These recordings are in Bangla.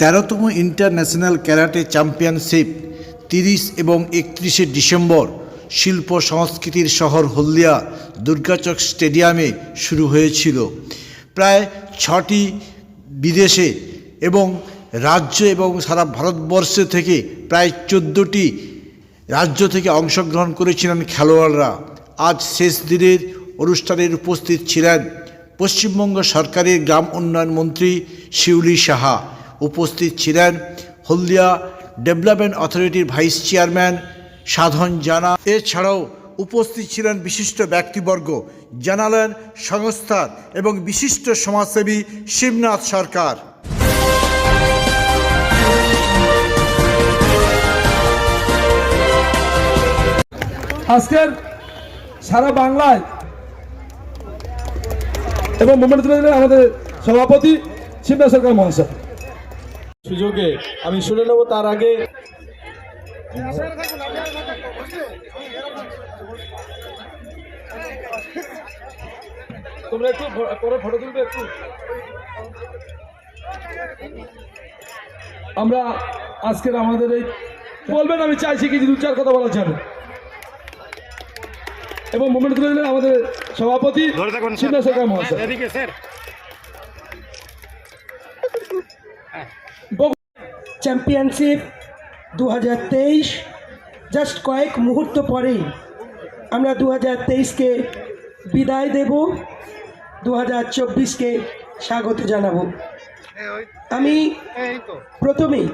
তেরোতম ইন্টারন্যাশনাল ক্যারাটে চ্যাম্পিয়নশিপ তিরিশ এবং একত্রিশে ডিসেম্বর শিল্প সংস্কৃতির শহর হলদিয়া দুর্গাচক স্টেডিয়ামে শুরু হয়েছিল। প্রায় ছটি বিদেশে এবং রাজ্য এবং সারা ভারতবর্ষ থেকে প্রায় চোদ্দোটি রাজ্য থেকে অংশগ্রহণ করেছিলেন খেলোয়াড়রা। আজ শেষ দিনের অনুষ্ঠানের উপস্থিত ছিলেন পশ্চিমবঙ্গ সরকারের গ্রাম উন্নয়ন মন্ত্রী শিউলি সাহা। উপস্থিত ছিলেন হলদিয়া ডেভেলপমেন্ট অথরিটির ভাইস চেয়ারম্যান সাধন জানা। এছাড়াও উপস্থিত ছিলেন বিশিষ্ট ব্যক্তিবর্গ, জানালেন সংস্থার এবং বিশিষ্ট সমাজসেবী শিবনাথ সরকার। আজকের সারা বাংলায় এবং দিলেন আমাদের সভাপতি শিবনাথ সরকার মহাশয়। সুযোগে। আমি শুনে নেব তার আগে। তোমরা একটু পরে ফটো তুলবে একটু? আমরা আজকের আমাদের এই বলবেন আমি চাইছি কিছু দু চার কথা বলার জন্য। এবং মোমেন্ট তুলে দিলেন আমাদের সভাপতি শিবনা সরকার মহাশয় চ্যাম্পিয়নশিপ দু হাজার তেইশ জাস্ট কয়েক মুহূর্ত পরেই আমরা দু হাজার তেইশকে বিদায় দেব দু হাজার চব্বিশকে স্বাগত জানাব। আমি প্রথমেই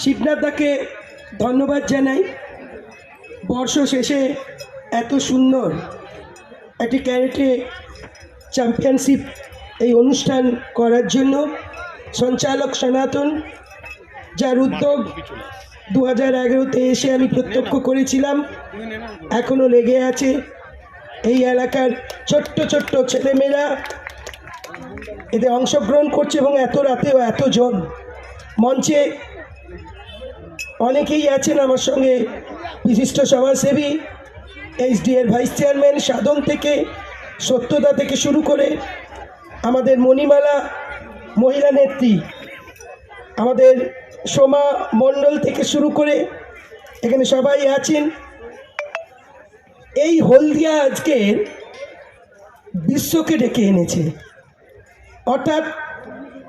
শিবনাথদাকে ধন্যবাদ জানাই। বর্ষ শেষে এত সুন্দর একটি ক্যারেটে চ্যাম্পিয়নশিপ এই অনুষ্ঠান করার জন্য। সঞ্চালক সনাতন যার উদ্যোগ দু হাজার এগারোতে এসে আমি প্রত্যক্ষ করেছিলাম। এখনও লেগে আছে এই এলাকার ছোট্ট ছোট্ট ছেলেমেয়েরা। এতে অংশগ্রহণ করছে এবং এত রাতেও এতজন মঞ্চে অনেকেই আছেন আমার সঙ্গে বিশিষ্ট সমাজসেবী এর ভাইস চেয়ারম্যান সাধন থেকে সত্যতা থেকে শুরু করে আমাদের মণিমালা মহিলা নেত্রী, আমাদের সোমা মণ্ডল থেকে শুরু করে এখানে সবাই আছেন। এই হলদিয়া আজকে বিশ্বকে ডেকে এনেছে। অর্থাৎ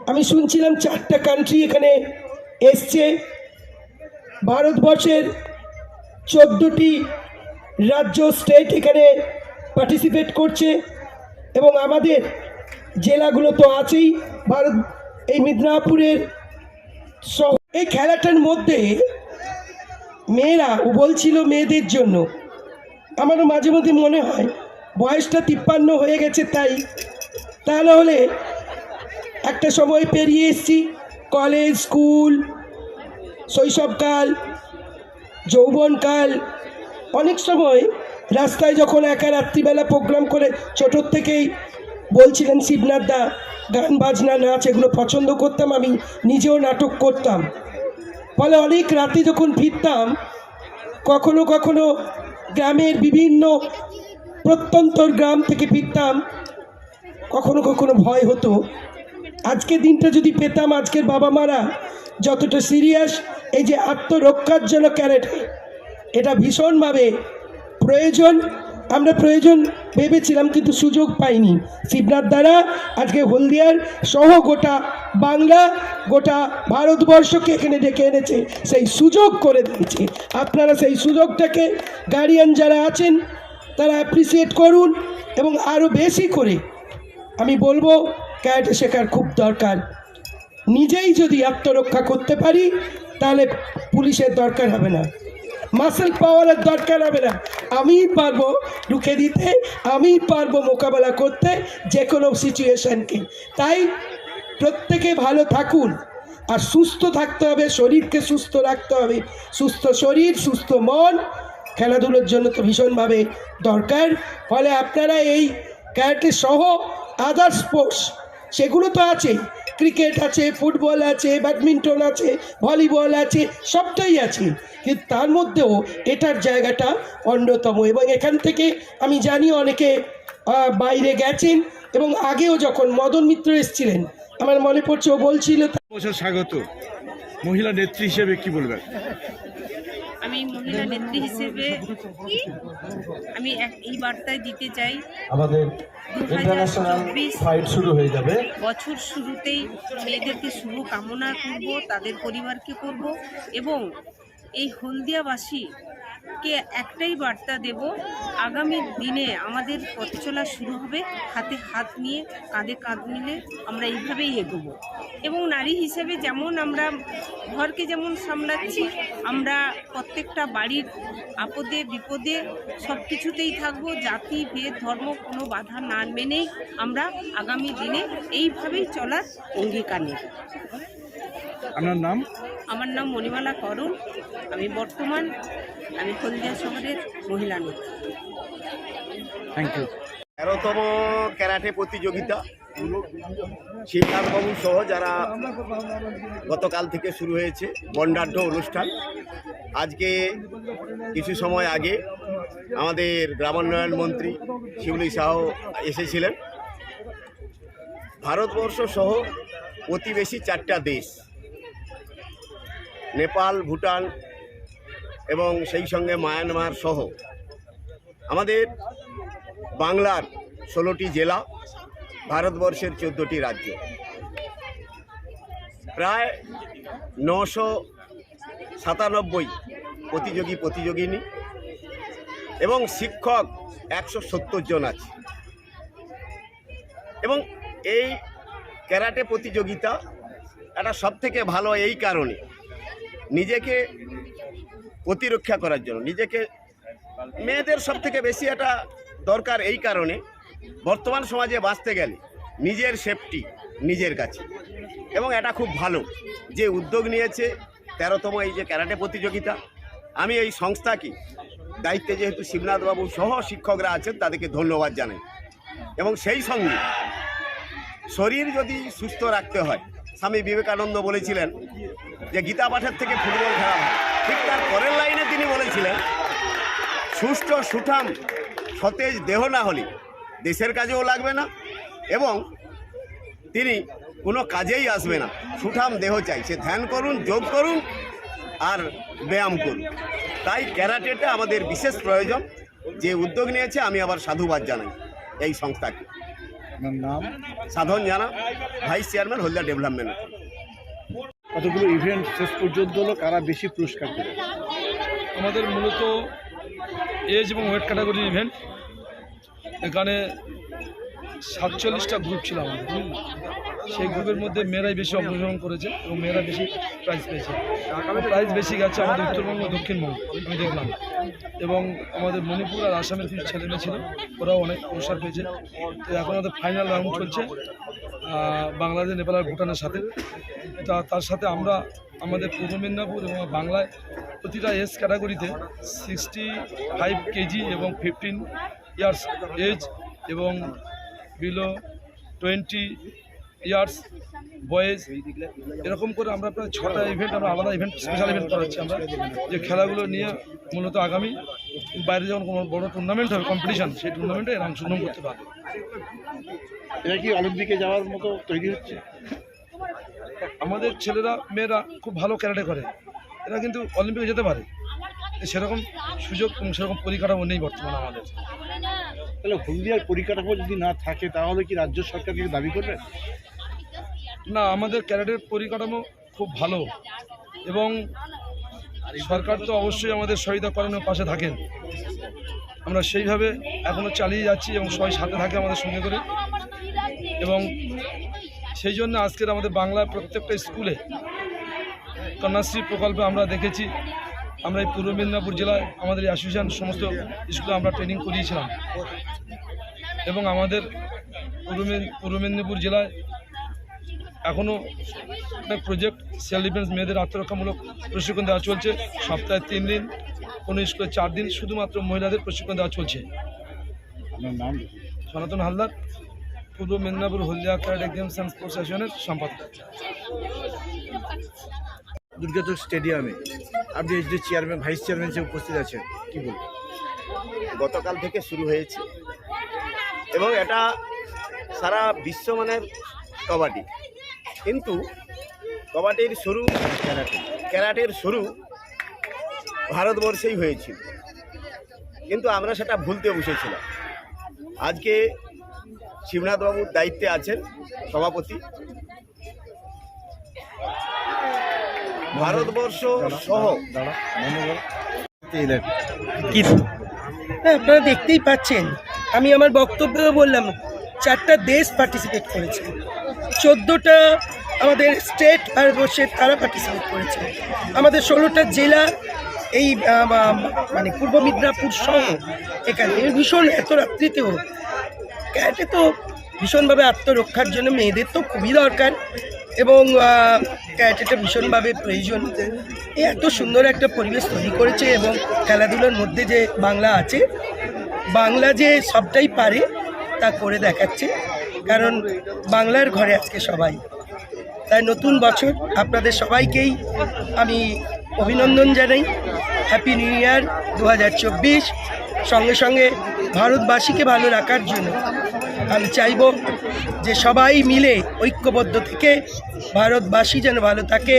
আমি শুনছিলাম চারটা কান্ট্রি এখানে এসছে। ভারতবর্ষের চোদ্দোটি রাজ্য স্টেট এখানে পার্টিসিপেট করছে এবং আমাদের জেলাগুলো তো আছেই। ভারত, এই মিদনাপুরের সহ এই খেলাটার মধ্যে মেয়েরা বলছিল মেয়েদের জন্য। আমারও মাঝে মধ্যে মনে হয় বয়সটা তিপ্পান্ন হয়ে গেছে তাই। তা হলে একটা সময় পেরিয়ে এসছি, কলেজ, স্কুল, শৈশবকাল, যৌবনকাল। অনেক সময় রাস্তায় যখন একা রাত্রিবেলা প্রোগ্রাম করে, ছোটোর থেকেই বলছিলেন শিবনাথ দা গান বাজনা নাচ এগুলো পছন্দ করতাম, আমি নিজেও নাটক করতাম। ফলে অনেক রাতে যখন ফিরতাম, কখনো কখনো গ্রামের বিভিন্ন প্রত্যন্তর গ্রাম থেকে ফিরতাম, কখনো কখনো ভয় হতো। আজকের দিনটা যদি পেতাম, আজকের বাবা মারা যতটা সিরিয়াস এই যে আত্মরক্ষার জন্য ক্যারেটে, এটা ভীষণভাবে প্রয়োজন। আমরা প্রয়োজন ভেবেছিলাম কিন্তু সুযোগ পাইনি। শিবনাথ দ্বারা আজকে হলদিয়ার সহ গোটা বাংলা, গোটা ভারতবর্ষকে এখানে ডেকে এনেছে, সেই সুযোগ করে দিয়েছে। আপনারা সেই সুযোগটাকে গার্ডিয়ান যারা আছেন, তারা অ্যাপ্রিসিয়েট করুন এবং আরও বেশি করে, আমি বলব ক্যারেটে শেখার খুব দরকার। নিজেই যদি আত্মরক্ষা করতে পারি, তাহলে পুলিশের দরকার হবে না। মাসেল পাওয়ারের দরকার হবে না। আমিই পারব রুখে দিতে আমিই পারব মোকাবেলা করতে যে কোনো সিচুয়েশানকে তাই প্রত্যেকে ভালো থাকুন আর সুস্থ থাকতে হবে, শরীরকে সুস্থ রাখতে হবে। সুস্থ শরীর, সুস্থ মন খেলাধুলোর জন্য তো ভীষণভাবে দরকার। ফলে আপনারা এই ক্যারেটে সহ আদার স্পোর্টস সেগুলো তো আছে ক্রিকেট আছে, ফুটবল আছে, ব্যাডমিন্টন আছে, ভলিবল আছে, সবটাই আছে। কিন্তু তার মধ্যেও এটার জায়গাটা অন্যতম এবং এখান থেকে আমি জানি অনেকে বাইরে গেছেন এবং আগেও যখন মদন মিত্র এসেছিলেন, আমার মনে পড়ছে ও বলছিল স্বাগত। মহিলা নেত্রী হিসেবে কি বলবেন? আমি মহিলা নেত্রী হিসেবে আমি এক- এই বার্তায় দিতে চাই। আমাদের ইন্টারন্যাশনাল ফাইট শুরু হয়ে যাবে। বছর শুরুতেই মেয়েদেরকে শুভ কামনা করব তাদের পরিবারকে করব এবং এই হলদিয়াবাসীকে একটাই বার্তা দেব, আগামী দিনে আমাদের পথ চলা শুরু হবে। হাতে হাত নিয়ে, কাঁধে কাঁধ মিলে আমরা এইভাবেই এগোবো। এবং নারী হিসেবে যেমন আমরা ঘরকে যেমন সামলাচ্ছি, আমরা প্রত্যেকটা বাড়ির আপদে, বিপদে সব কিছুতেই থাকব। জাতি, ভেদ, ধর্ম কোনো বাধা না মেনেই আমরা আগামী দিনে এইভাবেই চলার অঙ্গীকার নেব। আপনার নাম? আমার নাম মণিমালা করণ। আমি বর্তমান আমি হলদিয়া শহরের মহিলা নেত্রী থ্যাংক ইউ তেরোতম ক্যারাটে প্রতিযোগিতা। শিবনাথবাবু সহ যারা গতকাল থেকে শুরু হয়েছে বন্ডাঢ্য অনুষ্ঠান। আজকে কিছু সময় আগে আমাদের গ্রামোন্নয়ন মন্ত্রী শিবলি সাহ এসেছিলেন। ভারতবর্ষ সহ প্রতিবেশী চারটা দেশ, নেপাল, ভুটান এবং সেই সঙ্গে মায়ানমার সহ। আমাদের বাংলার ষোলোটি জেলা, ভারতবর্ষের চোদ্দোটি রাজ্য। প্রায় নশো সাতানব্বই প্রতিযোগী, প্রতিযোগিনী এবং শিক্ষক একশো সত্তর জন আছে। এবং এই ক্যারাটে প্রতিযোগিতা এটা সব থেকে ভালো এই কারণে। নিজেকে প্রতিরক্ষা করার জন্য, নিজেকে মেয়েদের সব থেকে বেশি এটা দরকার এই কারণে, বর্তমান সমাজে বাঁচতে গেলে নিজের সেফটি নিজের কাছে। এবং এটা খুব ভালো যে উদ্যোগ নিয়েছে তেরোতম এই যে ক্যারাটে প্রতিযোগিতা। আমি এই সংস্থাকে দায়িত্বে যেহেতু শিবনাথবাবু সহ শিক্ষকরা আছেন, তাদেরকে ধন্যবাদ জানাই। এবং সেই সঙ্গে শরীর যদি সুস্থ রাখতে হয়, স্বামী বিবেকানন্দ বলেছিলেন যে গীতা পাঠের থেকে ফুটবল খেলা ভালো ঠিক তার পরের লাইনে তিনি বলেছিলেন, সুষ্ঠ সুঠাম সতেজ দেহ না হলে দেশের কাজেও লাগবে না এবং তিনি কোনো কাজেই আসবে না। সুঠাম দেহ চাই, সে ধ্যান করুন, যোগ করুন আর ব্যায়াম করুন। তাই ক্যারাটেটা আমাদের বিশেষ প্রয়োজন। যে উদ্যোগ নিয়েছে, আমি আবার সাধুবাদ জানাই এই সংস্থাকে। আপনার নাম? Sadhan Jana vice chairman Haldia development. কতগুলো ইভেন্ট শেষ পর্যন্ত হলো কারা বেশি পুরস্কার পেল? আমাদের মূলত এজ এবং ওয়েট ক্যাটাগরির ইভেন্ট এখানে সাতচল্লিশটা গ্রুপ ছিল আমাদের। সেই গ্রুপের মধ্যে মেয়েরাই বেশি অংশগ্রহণ করেছে এবং মেয়েরা বেশি প্রাইজ পেয়েছে। প্রাইজ বেশি গেছে আমাদের উত্তরবঙ্গ দক্ষিণবঙ্গ আমি দেখলাম। এবং আমাদের মণিপুর আর আসামের কিছু ছেলেমেয়ে ছিল, ওরাও অনেক পুরস্কার পেয়েছে। তো এখন আমাদের ফাইনাল রাউন্ড চলছে বাংলাদেশ, নেপাল আর ভুটানের সাথে। তা, তার সাথে আমরা, আমাদের পূর্ব মেদিনীপুর এবং বাংলায় প্রতিটা এজ ক্যাটাগরিতে সিক্সটি ফাইভ কেজি এবং ফিফটিন ইয়ার্স এজ এবং বিলো টোয়েন্টি ইয়ার্স বয়েজ এরকম করে আমরা প্রায় ছটা ইভেন্ট আমরা আলাদা ইভেন্ট স্পেশাল ইভেন্ট করাচ্ছি আমরা যে খেলাগুলো নিয়ে মূলত আগামী বাইরে যখন কোনো বড় টুর্নামেন্ট হবে কম্পিটিশন সেই টুর্নামেন্টে এরা অংশগ্রহণ করতে পারবে। এটা কি অলিম্পিকে যাওয়ার মতো তৈরি হচ্ছে? আমাদের ছেলেরা মেয়েরা খুব ভালো ক্যারাটে করে। এরা কিন্তু অলিম্পিকে যেতে পারে। সেরকম সুযোগ সেরকম পরিকাঠামো নেই বর্তমানে আমাদের। তাহলে হলদিয়ার পরিকাঠামো যদি না থাকে তাহলে কি রাজ্য সরকারকে দাবি করবে না, আমাদের ক্যারাটের পরিকাঠামো খুব ভালো এবং সরকার তো অবশ্যই আমাদের সহায়তা করানোর পাশে থাকেন। আমরা সেইভাবে এখনও চালিয়ে যাচ্ছি এবং সবাই সাথে থাকে আমাদের সঙ্গে করে। এবং সেই জন্য আজকের আমাদের বাংলার প্রত্যেকটা স্কুলে কন্যাশ্রী প্রকল্পে আমরা দেখেছি, আমরা এই পূর্ব মেদিনীপুর জেলায় আমাদের অ্যাসোসিয়েশন সমস্ত স্কুলে আমরা ট্রেনিং করিয়েছিলাম। এবং আমাদের পূর্ব পূর্ব মেদিনীপুর জেলায় এখনও একটা প্রজেক্ট সেল ডিফেন্স মেয়েদের আত্মরক্ষামূলক প্রশিক্ষণ দেওয়া চলছে। সপ্তাহে তিন দিন কোনো স্কুলে চার দিন শুধুমাত্র মহিলাদের প্রশিক্ষণ দেওয়া চলছে। সনাতন হালদার পূর্ব Medinipur Haldia karate games and sports অ্যাসোসিয়েশনের সম্পাদক। দুর্গাচক স্টেডিয়ামে আপনি এইচডি চেয়ারম্যান ভাইস চেয়ারম্যান হিসেবে উপস্থিত আছেন কি বলবেন? গতকাল থেকে শুরু হয়েছে। এবং এটা সারা বিশ্বমানের কবাডি। কিন্তু কবাডির শুরু, ক্যারাটের শুরু ভারতবর্ষেই হয়েছিল। কিন্তু আমরা সেটা ভুলতে বসেছিলাম। আজকে শিবনাথবাবুর দায়িত্বে আছেন সভাপতি। ভারতবর্ষ সহ আপনারা দেখতেই পাচ্ছেন, আমি আমার বক্তব্যে বললাম, চারটা দেশ পার্টিসিপেট করেছে। চোদ্দোটা আমাদের স্টেট ভারতবর্ষের তারা পার্টিসিপেট করেছে। আমাদের ষোলোটা জেলা এই মানে পূর্ব মিদনাপুর সহ এখানে। ভীষণ এত রাত্রিতেও ক্যাটে তো ভীষণভাবে আত্মরক্ষার জন্য মেয়েদের তো খুবই দরকার এবং ক্যাটেটা ভীষণভাবে প্রয়োজন। এই এত সুন্দর একটা পরিবেশ তৈরি করেছে এবং খেলাধুলার মধ্যে যে বাংলা আছে, বাংলা যে সবটাই পারে তা করে দেখাচ্ছে। কারণ বাংলার ঘরে আজকে সবাই। তাই নতুন বছর আপনাদের সবাইকেই আমি অভিনন্দন জানাই। হ্যাপি নিউ ইয়ার দু হাজার চব্বিশ। সঙ্গে সঙ্গে ভারতবাসীকে ভালো রাখার জন্য আমি চাইব যে সবাই মিলে ঐক্যবদ্ধ থেকে ভারতবাসী যেন ভালো থাকে,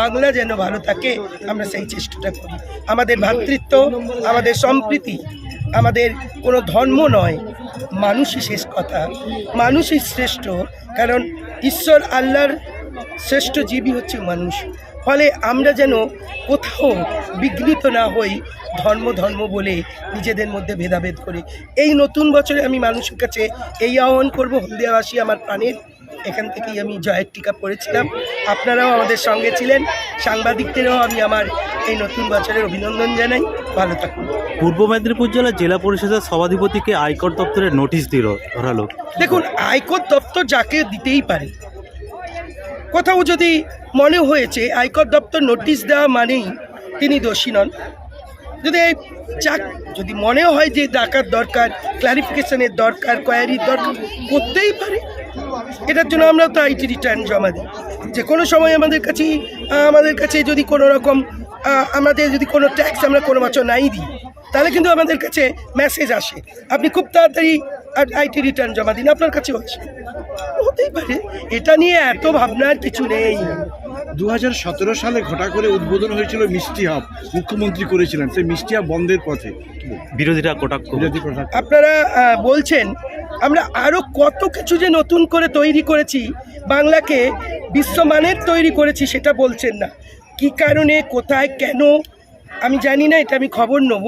বাংলা যেন ভালো থাকে, আমরা সেই চেষ্টাটা করি। আমাদের ভ্রাতৃত্ব আমাদের সম্প্রীতি, আমাদের কোনো ধর্ম নয়। মানুষই শেষ কথা, মানুষই শ্রেষ্ঠ, কারণ ঈশ্বর আল্লাহর শ্রেষ্ঠ জীবই হচ্ছে মানুষ। ফলে আমরা যেন কোথাও বিঘ্নিত না হই, ধর্ম ধর্ম বলে নিজেদের মধ্যে ভেদাভেদ করে। এই নতুন বছরে আমি মানুষের কাছে এই আহ্বান করব হলদিয়াবাসী আমার প্রাণের এখান থেকেই আমি জয়ের টিকা পড়েছিলাম আপনারাও আমাদের সঙ্গে ছিলেন। সাংবাদিকদেরও আমি আমার এই নতুন বছরের অভিনন্দন জানাই। ভালো থাকুন। পূর্ব মেদিনীপুর জেলার জেলা পরিষদের সভাধিপতিকে আয়কর দপ্তরের নোটিশ দিল ধরালো। দেখুন আয়কর দপ্তর যাকে দিতেই পারে। কোথাও যদি মনে হয়েছে আয়কর দপ্তর নোটিশ দেওয়া মানেই তিনি দোষী নন। যদি চাক যদি মনে হয় যে ডাকার দরকার ক্লারিফিকেশনের দরকার কোয়ারির দরকার, করতেই পারে। এটার জন্য আমরা তো আইটি রিটার্ন জমা দিই। যে কোনো সময় আমাদের কাছে আমাদের কাছে যদি কোনো রকম আমাদের যদি কোনো ট্যাক্স আমরা কোনো বছর নাই দিই, তাহলে কিন্তু আমাদের কাছে মেসেজ আসে। আপনি খুব তাড়াতাড়ি আইটি রিটার্ন জমা দিন, আপনার কাছেও আসে। হতেই পারে। এটা নিয়ে এত ভাবনার কিছু নেই। দু হাজার সতেরো সালে ঘটা করে উদ্বোধন হয়েছিল মিষ্টি হাব মুখ্যমন্ত্রী করেছিলেন। সেই মিষ্টি হাব বন্ধের পথে। বিরোধীরা কটাক্ষ আপনারা বলছেন আমরা আরও কত কিছু যে নতুন করে তৈরি করেছি বাংলাকে বিশ্বমানের তৈরি করেছি সেটা বলছেন না। কি কারণে কোথায় কেন আমি জানি না এটা আমি খবর নেব।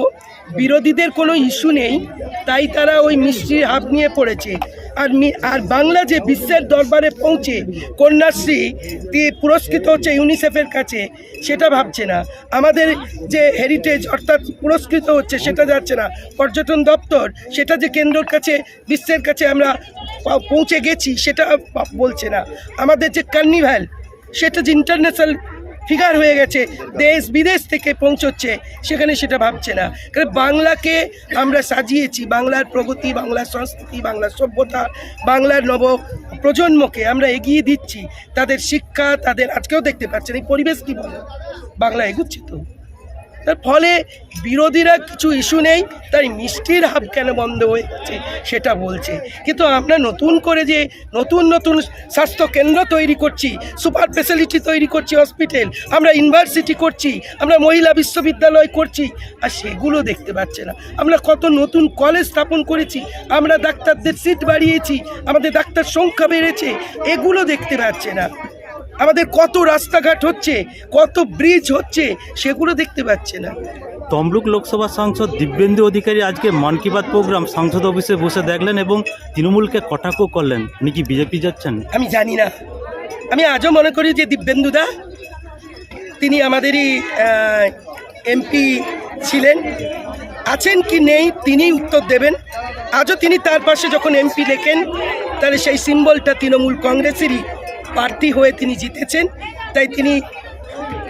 বিরোধীদের কোনো ইস্যু নেই তাই তারা ওই মিষ্টির হাব নিয়ে পড়েছে। আর আর বাংলা যে বিশ্বের দরবারে পৌঁছে কন্যাশ্রী পুরস্কৃত হচ্ছে ইউনিসেফের কাছে, সেটা ভাবছে না। আমাদের যে হেরিটেজ অর্থাৎ পুরস্কৃত হচ্ছে, সেটা যাচ্ছে না। পর্যটন দপ্তর, সেটা যে কেন্দ্রর কাছে, বিশ্বের কাছে আমরা পৌঁছে গেছি, সেটা বলছে না। আমাদের যে কার্নিভ্যাল সেটা যে ইন্টারন্যাশনাল ফিগার হয়ে গেছে, দেশ বিদেশ থেকে পৌঁছচ্ছে, সেখানে সেটা ভাবছে না। কারণ বাংলাকে আমরা সাজিয়েছি, বাংলার প্রগতি, বাংলার সংস্কৃতি, বাংলার সভ্যতা, বাংলার নব প্রজন্মকে আমরা এগিয়ে দিচ্ছি। তাদের শিক্ষা, তাদের, আজকেও দেখতে পাচ্ছেন, এই পরিবেশ কী বলে? বাংলা এগুচ্ছে তো। তার ফলে বিরোধীরা কিছু ইস্যু নেই, তাই মিষ্টির হাব কেন বন্ধ হয়েছে সেটা বলছে। কিন্তু আমরা নতুন করে যে নতুন নতুন স্বাস্থ্য কেন্দ্র তৈরি করছি, সুপার ফেসিলিটি তৈরি করছি হসপিটাল, আমরা ইউনিভার্সিটি করছি, আমরা মহিলা বিশ্ববিদ্যালয় করছি, আর সেগুলো দেখতে পাচ্ছে না। আমরা কত নতুন কলেজ স্থাপন করেছি, আমরা ডাক্তারদের সিট বাড়িয়েছি, আমাদের ডাক্তার সংখ্যা বেড়েছে, এগুলো দেখতে পাচ্ছে না। আমাদের কত রাস্তাঘাট হচ্ছে কত ব্রিজ হচ্ছে সেগুলো দেখতে পাচ্ছে না। তমলুক লোকসভা সাংসদ দিব্যেন্দু অধিকারী আজকে মন কি বাত প্রোগ্রাম সংসদ অফিসে বসে দেখলেন এবং তৃণমূলকে কটাক্ষ করলেন। উনি কি বিজেপি যাচ্ছেন? আমি জানি না। আমি আজও মনে করি যে দিব্যেন্দুদা তিনি আমাদেরই এমপি ছিলেন। আছেন কি নেই তিনিই উত্তর দেবেন। আজও তিনি তার পাশে যখন এমপি লেখেন তাহলে সেই সিম্বলটা তৃণমূল কংগ্রেসেরই। প্রার্থী হয়ে তিনি জিতেছেন। তাই তিনি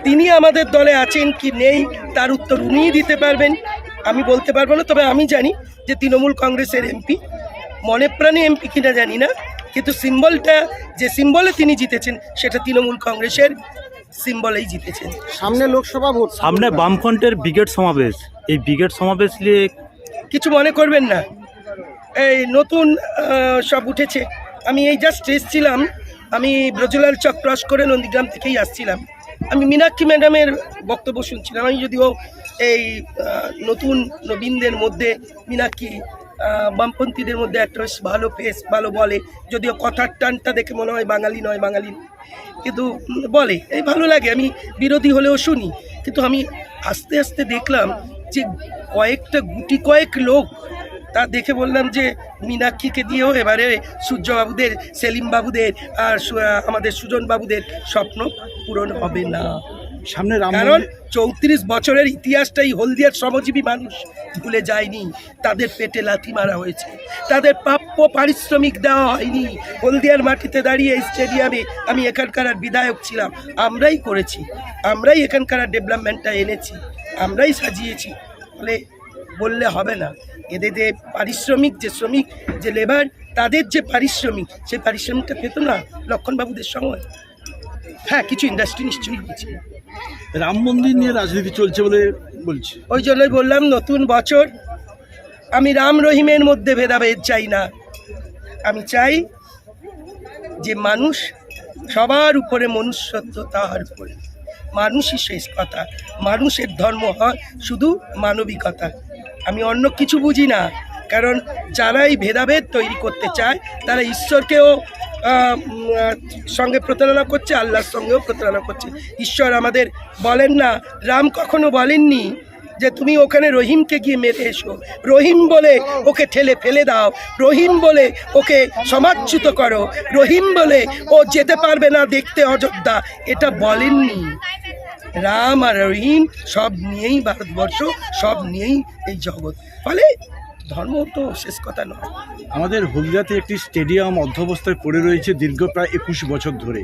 তিনি আমাদের দলে আছেন কি নেই তার উত্তর উনিই দিতে পারবেন। আমি বলতে পারব না তবে আমি জানি যে তৃণমূল কংগ্রেসের এমপি মনে প্রাণে এমপি কিনা জানি না কিন্তু সিম্বলটা যে সিম্বলে তিনি জিতেছেন সেটা তৃণমূল কংগ্রেসের সিম্বলেই জিতেছেন। সামনে লোকসভা ভোট। সামনে বামফ্রন্টের ব্রিগেড সমাবেশ। এই ব্রিগেড সমাবেশ নিয়ে কিছু মনে করবেন না। এই নতুন সব উঠেছে। আমি এই জাস্ট এসেছিলাম আমি ব্রজলাল চক ক্রস করে নন্দীগ্রাম থেকেই আসছিলাম। আমি মীনাক্ষী ম্যাডামের বক্তব্য শুনছিলাম। আমি যদিও এই নতুন নবীনদের মধ্যে, মীনাক্ষী বামপন্থীদের মধ্যে একটা বেশ ভালো ফেস ভালো বলে। যদিও কথার টানটা দেখে মনে হয় বাঙালি নয়, বাঙালি কিন্তু বলে, এই ভালো লাগে। আমি বিরোধী হলেও শুনি। কিন্তু আমি আস্তে আস্তে দেখলাম যে কয়েকটা গুটি কয়েক লোক তা দেখে বললাম যে মীনাক্ষীকে দিয়েও এবারে সূর্যবাবুদের সেলিমবাবুদের আর আমাদের সুজনবাবুদের স্বপ্ন পূরণ হবে না। সামনে কারণ চৌত্রিশ বছরের ইতিহাসটাই হলদিয়ার শ্রমজীবী মানুষ ভুলে যায়নি। তাদের পেটে লাথি মারা হয়েছে। তাদের প্রাপ্য পারিশ্রমিক দেওয়া হয়নি। হলদিয়ার মাটিতে দাঁড়িয়ে এই স্টেডিয়ামে আমি এখানকার আর বিধায়ক ছিলাম। আমরাই করেছি। আমরাই এখানকার ডেভেলপমেন্টটা এনেছি। আমরাই সাজিয়েছি। ফলে বললে হবে না। এদের যে পারিশ্রমিক যে শ্রমিক যে লেবার তাদের যে পারিশ্রমিক সেই পারিশ্রমিকটা পেত না লক্ষণবাবুদের সময়। হ্যাঁ কিছু ইন্ডাস্ট্রি নিশ্চয়ই দিয়েছে রাম মন্দির নিয়ে রাজনীতি চলছে বলে বলছে। ওই জন্যই বললাম নতুন বছর। আমি রাম রহিমের মধ্যে ভেদাভেদ চাই না। আমি চাই যে মানুষ সবার উপরে মনুষ্যত্ব তাহার উপরে। মানুষই শেষ কথা মানুষের ধর্ম হয় শুধু মানবিকতা। আমি অন্য কিছু বুঝি না। কারণ যারা এই ভেদাভেদ তৈরি করতে চায়, তারা ঈশ্বরকেও সঙ্গে প্রতারণা করছে, আল্লাহর সঙ্গেও প্রতারণা করছে। ঈশ্বর আমাদের বলেন না, রাম কখনো বলেননি যে তুমি ওখানে রহিমকে গিয়ে মেরে এসো। রহিম বলে ওকে ঠেলে ফেলে দাও। রহিম বলে ওকে সমাচ্যুত করো। রহিম বলে ও যেতে পারবে না দেখতে অযোধ্যা। এটা বলেননি। রাম আর রহিম সব নিয়েই ভারতবর্ষ সব নিয়েই এই জগৎ। ফলে ধর্ম তো শেষ কথা নয়। আমাদের হলদিয়াতে একটি স্টেডিয়াম অধ্যবস্থায় পড়ে রয়েছে দীর্ঘ প্রায় একুশ বছর ধরে।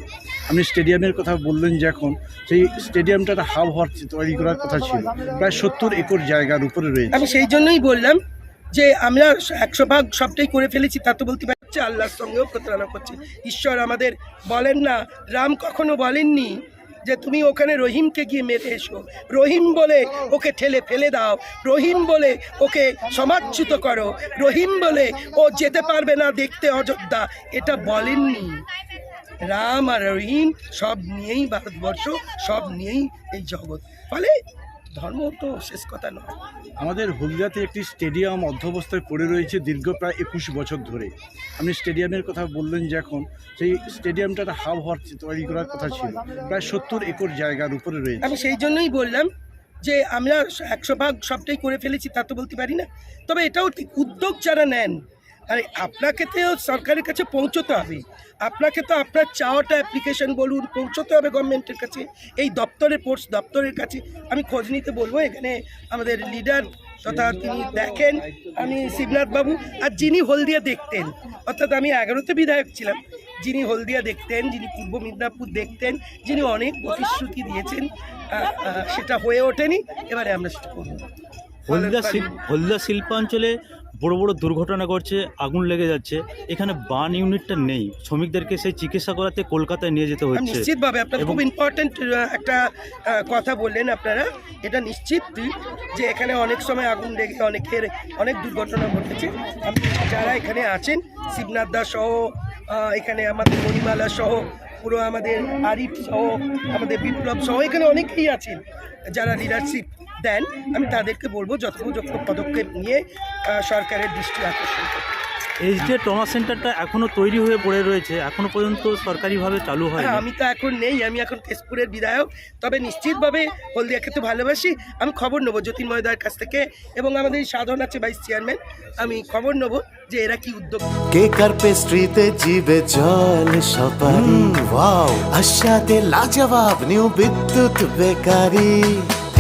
আপনি স্টেডিয়ামের কথা বললেন যে এখন সেই স্টেডিয়ামটা একটা হাব হওয়ার তৈরি করার কথা ছিল। প্রায় সত্তর একর জায়গার উপরে রয়েছে। আমি সেই জন্যই বললাম যে আমরা একশো ভাগ সবটাই করে ফেলেছি তা তো বলতে পারছি আল্লাহর সঙ্গেও প্রতারণা করছে। ঈশ্বর আমাদের বলেন না। রাম কখনো বলেননি। যে তুমি ওখানে রহিমকে গিয়ে মেতে এসো। রহিম বলে ওকে ঠেলে ফেলে দাও। রহিম বলে ওকে সমাচ্যুত করো। রহিম বলে, ও যেতে পারবে না দেখতে অযোধ্যা। এটা বলেননি। রাম আর রহিম সব নিয়েই ভারতবর্ষ, সব নিয়েই এই জগৎ। ফলে ধর্ম তো শেষ কথা নয়। আমাদের হলদিয়াতে একটি স্টেডিয়াম অধ্যবস্থায় পড়ে রয়েছে দীর্ঘ প্রায় একুশ বছর ধরে। আপনি স্টেডিয়ামের কথা বললেন যে এখন সেই স্টেডিয়ামটা একটা হাব হওয়ার তৈরি করার কথা ছিল। প্রায় সত্তর একর জায়গার উপরে রয়েছে। আমি সেই জন্যই বললাম যে আমরা একশো ভাগ সবটাই করে ফেলেছি তা তো বলতে পারি না। তবে এটাও ঠিক উদ্যোগ যারা নেন আরে আপনাকে তো সরকারের কাছে পৌঁছতে হবে। আপনাকে তো আপনার চাওয়াটা অ্যাপ্লিকেশন বলুন পৌঁছতে হবে গভর্নমেন্টের কাছে। এই দপ্তরের পোস্ট দপ্তরের কাছে। আমি খোঁজ নিতে বলব এখানে আমাদের লিডার তথা তিনি দেখেন আমি শিবনাথবাবু আর যিনি হলদিয়া দেখতেন অর্থাৎ আমি এগারোতে বিধায়ক ছিলাম যিনি হলদিয়া দেখতেন যিনি পূর্ব মিদনাপুর দেখতেন যিনি অনেক প্রতিশ্রুতি দিয়েছেন সেটা হয়ে ওঠেনি এবারে আমরা সেটা করব। হলদিয়া হলদিয়া শিল্পাঞ্চলে বড় বড় দুর্ঘটনা ঘটছে আগুন লেগে যাচ্ছে। এখানে বান ইউনিটটা নেই। শ্রমিকদেরকে সেই চিকিৎসা করাতে কলকাতায় নিয়ে যেতে হচ্ছে। নিশ্চিতভাবে আপনার খুব ইম্পর্ট্যান্ট একটা কথা বললেন আপনারা। এটা নিশ্চিত যে এখানে অনেক সময় আগুন লেগে অনেকের অনেক দুর্ঘটনা ঘটেছে। যারা এখানে আছেন শিবনাথ দাস সহ এখানে আমাদের মণিমালা সহ পুরো আমাদের আরিফ সহ আমাদের বিপ্লব সহ এখানে অনেকেই আছেন যারা লিডারশিপ দেন আমি তাদেরকে বলব যথোপযুক্ত পদক্ষেপ নিয়ে সরকারের দৃষ্টি আকর্ষণ করতে এইচ ডি ট্রমা সেন্টারটা এখনও তৈরি হয়ে পড়ে রয়েছে এখনও পর্যন্ত সরকারিভাবে চালু হয় হ্যাঁ আমি তো এখন নেই আমি এখন তেজপুরের বিধায়ক। তবে নিশ্চিতভাবে হলদিয়াকে তো ভালোবাসি আমি খবর নেব জ্যোতির্ময় কাছ থেকে এবং আমাদের এই সাধন আছে ভাইস চেয়ারম্যান আমি খবর নেব যে এরা কি উদ্যোগ কেকার পেস্ট্রিতে জিবে জল সপারি। ওয়াও আশাতে লাজবাব নিউ বিদ্যুৎ বেকারি।